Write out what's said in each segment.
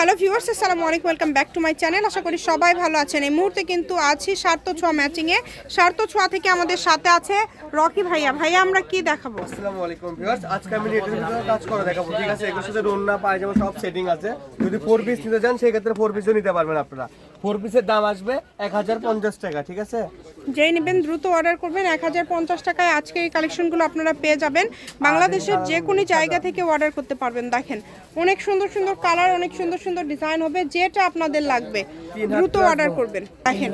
Hello viewers আসসালামু আলাইকুম welcome back to my channel. আশা করি সবাই ভালো আছেন। এই মুহূর্তে কিন্তু আছি সার্থ ছোঁয়া ম্যাচিংয়ে। সার্থ ছোঁয়া থেকে আমাদের সাথে আছে রকি ভাইয়া। ভাইয়া আমরা কি দেখাবো? আসসালামু আলাইকুম ভিউয়ার্স আজকে আমি ভিতরে কাজ করে দেখাবো ঠিক আছে? এগুলোর সাথে রোনা পায়জামা সব সেটিং আছে। যদি ফোর পিস নিতে চান সেই ক্ষেত্রে ফোর পিসও নিতে পারবেন আপনারা। ফোর পিসের দাম আসবে এক হাজার পঞ্চাশ টাকা ঠিক আছে? যেই নেবেন দ্রুত অর্ডার করবেন। এক হাজার পঞ্চাশ টাকায় আজকে এই কালেকশনগুলো আপনারা পেয়ে যাবেন। বাংলাদেশের যে কোনো জায়গা থেকে অর্ডার করতে পারবেন। দেখেন অনেক সুন্দর সুন্দর কালার অনেক সুন্দর সুন্দর ডিজাইন হবে যেটা আপনাদের লাগবে। দ্রুত অর্ডার করবেন। দেখেন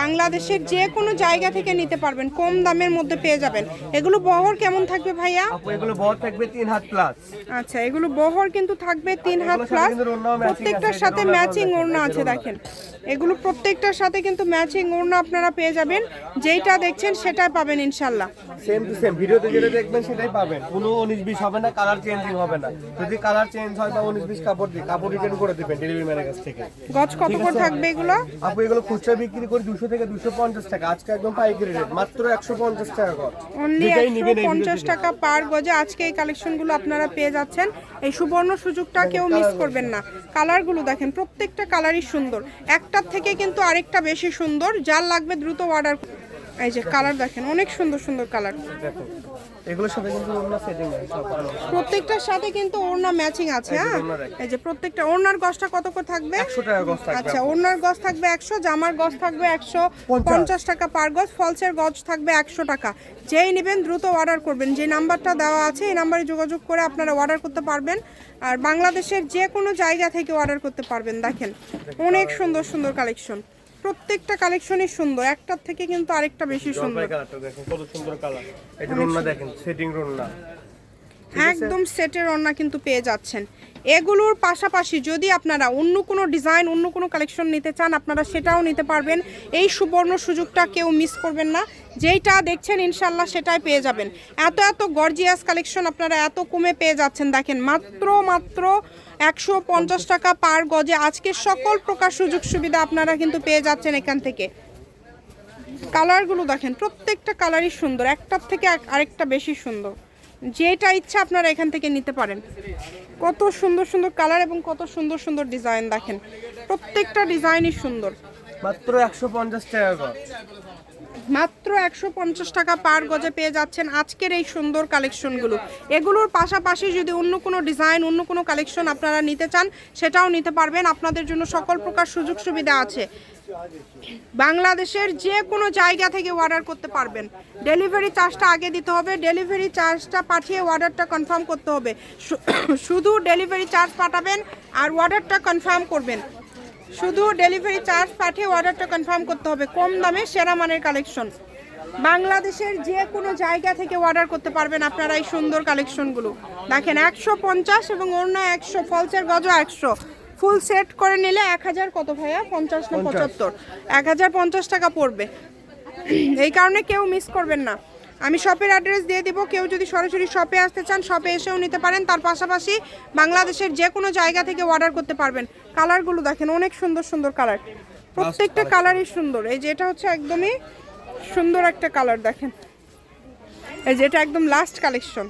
বাংলাদেশের যে কোনো জায়গা থেকে নিতে পারবেন কম দামের মধ্যে পেয়ে যাবেন। এগুলো বহর কেমন থাকবে ভাইয়া? এগুলো বড় থাকবে তিন হাত প্লাস আচ্ছা এগুলো বহর কিন্তু থাকবে তিন হাত প্লাস প্রত্যেকটার সাথে ম্যাচিং ওড়না আছে দেখেন। এগুলো প্রত্যেকটার সাথে কিন্তু ম্যাচিং ওড়না আপনারা পেয়ে যাবেন। যেইটা দেখছেন সেটাই পাবেন ইনশাল্লাহ। সেম টু সেম ভিডিওতে যেটা দেখবেন সেটাই পাবেন। কোনো উনিশ বিশ হবে না কালার চেঞ্জিং হবে না। যদি কালার চেঞ্জ হয় বা উনিশ বিশ কাপড় দিই কাপড় রিটার্ন করে দিবেন ডেলিভারি ম্যানের কাছ থেকে। গজ কত করে থাকবে এগুলো? আপু এগুলো খুচরা বিক্রি করে দুশো থেকে দুশো পঞ্চাশ টাকা। আজকে একদম পাইকারি রেট মাত্র একশো পঞ্চাশ টাকা কর অনলি যেটাই একশো নিবেন এই পঞ্চাশ ভিডিও টাকা পার গজে আজকে এই কালেকশনগুলো আপনারা পেয়ে যাচ্ছেন। এই সুবর্ণ সুযোগটা কেউ মিস করবেন না। কালারগুলো দেখেন প্রত্যেকটা কালারই সুন্দর। একটার থেকে কিন্তু আরেকটা বেশি সুন্দর। যার লাগবে দ্রুত অর্ডার এই যে কালার দেখেন অনেক সুন্দর সুন্দর কালার। এগুলোর সাথে কিন্তু সেটিং। প্রত্যেকটার সাথে কিন্তু ওড়না ম্যাচিং আছে হ্যাঁ? এই যে প্রত্যেকটা ওড়নার গজটা কত করে থাকবে? টাকা আচ্ছা ওড়নার গজ থাকবে একশো জামার গজ থাকবে একশো পঞ্চাশ। টাকা পার গজ ফলসের গজ থাকবে একশো টাকা। যেই নেবেন দ্রুত অর্ডার করবেন। যে নাম্বারটা দেওয়া আছে এই নাম্বারে যোগাযোগ করে আপনারা অর্ডার করতে পারবেন। আর বাংলাদেশের যে কোনো জায়গা থেকে অর্ডার করতে পারবেন। দেখেন অনেক সুন্দর সুন্দর কালেকশন প্রত্যেকটা কালেকশনই সুন্দর। একটার থেকে কিন্তু আরেকটা বেশি সুন্দর। কালারটা দেখেন কত সুন্দর কালার। এটা রুননা দেখেন সেটিং রোনা একদম সেটের ওড়না কিন্তু পেয়ে যাচ্ছেন। এগুলোর পাশাপাশি যদি আপনারা অন্য কোনো ডিজাইন অন্য কোনো কালেকশন নিতে চান, আপনারা সেটাও নিতে পারবেন। এই সুবর্ণ সুযোগটা কেউ মিস করবেন না। যেইটা দেখছেন, ইনশাল্লাহ সেটাই পেয়ে যাবেন। এত এত গর্জিয়াস কালেকশন আপনারা এত কমে পেয়ে যাচ্ছেন। দেখেন, মাত্র মাত্র একশো পঞ্চাশ টাকা পার গজে। আজকে সকল প্রকার সুযোগ সুবিধা আপনারা কিন্তু পেয়ে যাচ্ছেন এখান থেকে। কালারগুলো দেখেন, প্রত্যেকটা কালারই সুন্দর। একটার থেকে আরেকটা বেশি সুন্দর। যেটা ইচ্ছা আপনারা এখান থেকে নিতে পারেন। কত সুন্দর সুন্দর কালার এবং কত সুন্দর সুন্দর ডিজাইন দেখেন। প্রত্যেকটা ডিজাইনই সুন্দর। মাত্র একশো পঞ্চাশ টাকা মাত্র একশো পঞ্চাশ টাকা পার গজে পেয়ে যাচ্ছেন আজকের এই সুন্দর কালেকশনগুলো। এগুলোর পাশাপাশি যদি অন্য কোনো ডিজাইন, অন্য কোনো কালেকশন আপনারা নিতে চান, সেটাও নিতে পারবেন। আপনাদের জন্য সকল প্রকার সুযোগ সুবিধা আছে। বাংলাদেশের যে কোনো জায়গা থেকে অর্ডার করতে পারবেন। ডেলিভারি চার্জটা আগে দিতে হবে। ডেলিভারি চার্জটা পাঠিয়ে অর্ডারটা কনফার্ম করতে হবে। শুধু ডেলিভারি চার্জ পাঠাবেন আর অর্ডারটা কনফার্ম করবেন। শুধু ডেলিভারি চার্জ পাঠিয়ে অর্ডারটা কনফার্ম করতে হবে। কম দামে সেরা মানের কালেকশন বাংলাদেশের যে কোনো জায়গা থেকে অর্ডার করতে পারবেন আপনারা এই সুন্দর কালেকশনগুলো দেখেন একশো পঞ্চাশ এবং অন্য একশো ফলসের গজ একশো। ফুল সেট করে নিলে এক হাজার কত ভাইয়া? পঞ্চাশ না পঁচাত্তর? এক হাজার পঞ্চাশ টাকা পড়বে। এই কারণে কেউ মিস করবেন না। আমি শপের অ্যাড্রেস দিয়ে দিব। কেউ যদি সরাসরি শপে আসতে চান শপে এসেও নিতে পারেন। তার পাশাপাশি বাংলাদেশের যে কোনো জায়গা থেকে অর্ডার করতে পারবেন। কালারগুলো দেখেন অনেক সুন্দর সুন্দর কালার। প্রত্যেকটা কালারই সুন্দর। এই যে এটা হচ্ছে একদমই সুন্দর একটা কালার দেখেন। এই যে এটা একদম লাস্ট কালেকশন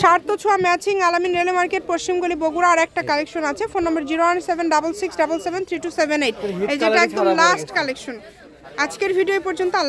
সার্থ ছোঁয়া ম্যাচিং আলামিন রেলে মার্কেট পশ্চিমগলি বগুড়া আর একটা কালেকশন আছে phone number zero one seven double six double seven three two seven eight এই যেটা একদম লাস্ট কালেকশন আজকের ভিডিও পর্যন্ত আল্লাহ